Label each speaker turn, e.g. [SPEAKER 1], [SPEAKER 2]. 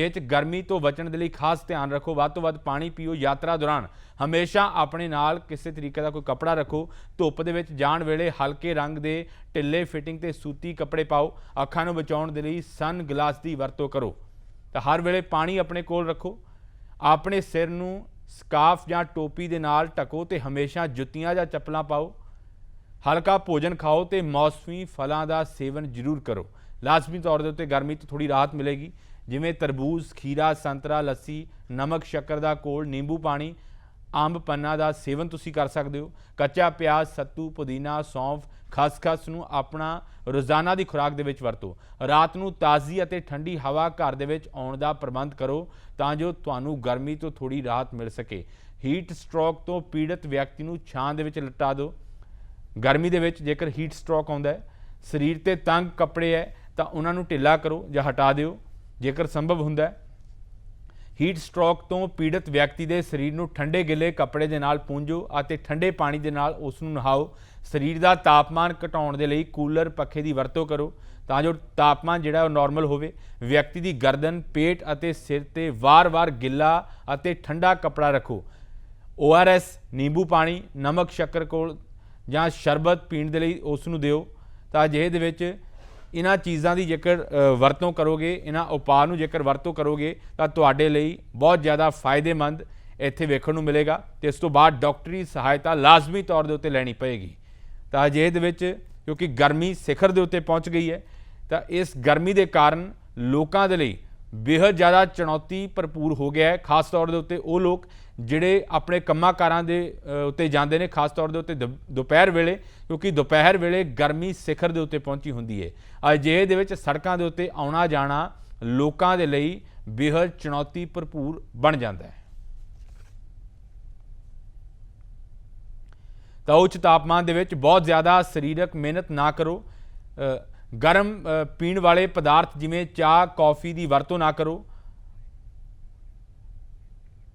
[SPEAKER 1] ਇਹ ਗਰਮੀ ਤੋਂ ਬਚਣ ਦੇ ਲਈ ਖਾਸ ਧਿਆਨ ਰੱਖੋ। ਵੱਧ ਤੋਂ ਵੱਧ ਪਾਣੀ ਪੀਓ ਯਾਤਰਾ ਦੌਰਾਨ। ਹਮੇਸ਼ਾ ਆਪਣੇ ਨਾਲ ਕਿਸੇ ਤਰੀਕੇ ਦਾ ਕੋਈ ਕੱਪੜਾ ਰੱਖੋ। ਧੁੱਪ ਦੇ ਵਿੱਚ ਜਾਣ ਵੇਲੇ ਹਲਕੇ ਰੰਗ ਦੇ ਢਿੱਲੇ ਫਿਟਿੰਗ ਤੇ ਸੂਤੀ ਕੱਪੜੇ ਪਾਓ। ਅੱਖਾਂ ਨੂੰ ਬਚਾਉਣ ਦੇ ਲਈ ਸਨ ਗਲਾਸ ਦੀ ਵਰਤੋਂ ਕਰੋ। ਤਾਂ ਹਰ ਵੇਲੇ ਪਾਣੀ ਆਪਣੇ ਕੋਲ ਰੱਖੋ। ਆਪਣੇ ਸਿਰ ਨੂੰ ਸਕਾਫ ਜਾਂ ਟੋਪੀ ਦੇ ਨਾਲ ਢਕੋ ਤੇ ਹਮੇਸ਼ਾ ਜੁੱਤੀਆਂ ਜਾਂ ਚੱਪਲਾਂ ਪਾਓ। ਹਲਕਾ ਭੋਜਨ ਖਾਓ ਤੇ ਮੌਸਮੀ ਫਲਾਂ ਦਾ ਸੇਵਨ ਜ਼ਰੂਰ ਕਰੋ। ਲਾਜ਼ਮੀ ਤੌਰ ਦੇ ਉੱਤੇ ਗਰਮੀ ਤੋਂ ਥੋੜੀ ਰਾਹਤ ਮਿਲੇਗੀ। ਜਿਵੇਂ ਤਰਬੂਜ਼, ਖੀਰਾ, ਸੰਤਰਾ, ਲੱਸੀ, ਨਮਕ, ਸ਼ੱਕਰ ਦਾ ਕੋਲ, ਨਿੰਬੂ ਪਾਣੀ, ਅੰਬ ਪੰਨਾ ਦਾ ਸੇਵਨ ਤੁਸੀਂ ਕਰ ਸਕਦੇ ਹੋ। ਕੱਚਾ ਪਿਆਜ਼, ਸੱਤੂ, ਪੁਦੀਨਾ, ਸੌਂਫ, ਖਸਖਸ ਨੂੰ ਆਪਣਾ ਰੋਜ਼ਾਨਾ ਦੀ ਖੁਰਾਕ ਦੇ ਵਿੱਚ ਵਰਤੋ। ਰਾਤ ਨੂੰ ਤਾਜ਼ੀ ਅਤੇ ਠੰਡੀ ਹਵਾ ਘਰ ਦੇ ਵਿੱਚ ਆਉਣ ਦਾ ਪ੍ਰਬੰਧ ਕਰੋ ਤਾਂ ਜੋ ਤੁਹਾਨੂੰ ਗਰਮੀ ਤੋਂ ਥੋੜੀ ਰਾਹਤ ਮਿਲ ਸਕੇ। ਹੀਟ ਸਟ੍ਰੋਕ ਤੋਂ ਪੀੜਤ ਵਿਅਕਤੀ ਨੂੰ ਛਾਂ ਦੇ ਵਿੱਚ ਲਟਾ ਦਿਓ। ਗਰਮੀ ਦੇ ਵਿੱਚ ਜੇਕਰ ਹੀਟ ਸਟ੍ਰੋਕ ਆਉਂਦਾ ਹੈ, ਸਰੀਰ ਤੇ ਤੰਗ ਕੱਪੜੇ ਹੈ ਤਾਂ ਉਹਨਾਂ ਨੂੰ ਢਿੱਲਾ ਕਰੋ ਜਾਂ ਹਟਾ ਦਿਓ। ਜੇਕਰ ਸੰਭਵ ਹੁੰਦਾ ਹੈ ਹੀਟ ਸਟ੍ਰੋਕ ਤੋਂ ਪੀੜਤ ਵਿਅਕਤੀ ਦੇ ਸਰੀਰ ਨੂੰ ਠੰਡੇ ਗਿੱਲੇ ਕੱਪੜੇ ਦੇ ਨਾਲ ਪੂੰਝੋ ਅਤੇ ਠੰਡੇ ਪਾਣੀ ਦੇ ਨਾਲ ਉਸ ਨੂੰ ਨਹਾਓ। ਸਰੀਰ ਦਾ ਤਾਪਮਾਨ ਘਟਾਉਣ ਦੇ ਲਈ ਕੂਲਰ ਪੱਖੇ ਦੀ ਵਰਤੋਂ ਕਰੋ ਤਾਂ ਜੋ ਤਾਪਮਾਨ ਜਿਹੜਾ ਉਹ ਨਾਰਮਲ ਹੋਵੇ। ਵਿਅਕਤੀ ਦੀ ਗਰਦਨ, ਪੇਟ ਅਤੇ ਸਿਰ ਤੇ ਵਾਰ-ਵਾਰ ਗਿੱਲਾ ਅਤੇ ਠੰਡਾ ਕੱਪੜਾ ਰੱਖੋ। ORS ਨਿੰਬੂ ਪਾਣੀ, ਨਮਕ ਸ਼ੱਕਰ ਕੋਲ ਜਾਂ ਸ਼ਰਬਤ ਪੀਣ ਦੇ ਲਈ ਉਸ ਨੂੰ ਦਿਓ। ਤਾਂ ਅਜਿਹੇ ਦੇ ਵਿੱਚ ਇਹਨਾਂ ਚੀਜ਼ਾਂ ਦੀ ਜੇਕਰ ਵਰਤੋਂ ਕਰੋਗੇ, ਇਹਨਾਂ ਉਪਾਅ ਨੂੰ ਜੇਕਰ ਵਰਤੋਂ ਕਰੋਗੇ, ਤਾਂ ਤੁਹਾਡੇ ਲਈ ਬਹੁਤ ਜ਼ਿਆਦਾ ਫਾਇਦੇਮੰਦ ਇੱਥੇ ਵੇਖਣ ਨੂੰ ਮਿਲੇਗਾ ਤੇ ਇਸ ਤੋਂ ਬਾਅਦ ਡਾਕਟਰੀ ਸਹਾਇਤਾ ਲਾਜ਼ਮੀ ਤੌਰ ਦੇ ਉੱਤੇ ਲੈਣੀ ਪਏਗੀ। ਤਾਂ ਅਜਿਹੇ ਦੇ ਵਿੱਚ, ਕਿਉਂਕਿ ਗਰਮੀ ਸਿਖਰ ਦੇ ਉੱਤੇ ਪਹੁੰਚ ਗਈ ਹੈ, ਤਾਂ ਇਸ ਗਰਮੀ ਦੇ ਕਾਰਨ ਲੋਕਾਂ ਦੇ ਲਈ ਬੇहद ਜ਼ਿਆਦਾ ਚੁਣੌਤੀ ਭਰਪੂਰ ਹੋ ਗਿਆ ਹੈ, ਖਾਸ ਤੌਰ ਦੇ ਉੱਤੇ ਉਹ ਲੋਕ ਜਿਹੜੇ ਆਪਣੇ ਕੰਮਾਂਕਾਰਾਂ ਦੇ ਉੱਤੇ ਜਾਂਦੇ ਨੇ, ਖਾਸ ਤੌਰ ਦੇ ਉੱਤੇ ਦੁਪਹਿਰ ਵੇਲੇ, ਕਿਉਂਕਿ ਦੁਪਹਿਰ ਵੇਲੇ ਗਰਮੀ ਸਿਖਰ ਦੇ ਉੱਤੇ ਪਹੁੰਚੀ ਹੁੰਦੀ ਹੈ। ਅਜੇ ਦੇ ਵਿੱਚ ਸੜਕਾਂ ਦੇ ਉੱਤੇ ਆਉਣਾ ਜਾਣਾ ਲੋਕਾਂ ਦੇ ਲਈ ਬੇहद ਚੁਣੌਤੀ ਭਰਪੂਰ ਬਣ ਜਾਂਦਾ ਹੈ। ਤਾਂ ਉੱਚ ਤਾਪਮਾਨ ਦੇ ਵਿੱਚ ਬਹੁਤ ਜ਼ਿਆਦਾ ਸਰੀਰਕ ਮਿਹਨਤ ਨਾ ਕਰੋ। ਗਰਮ ਪੀਣ ਵਾਲੇ ਪਦਾਰਥ ਜਿਵੇਂ ਚਾਹ ਕੌਫੀ ਦੀ ਵਰਤੋਂ ਨਾ ਕਰੋ।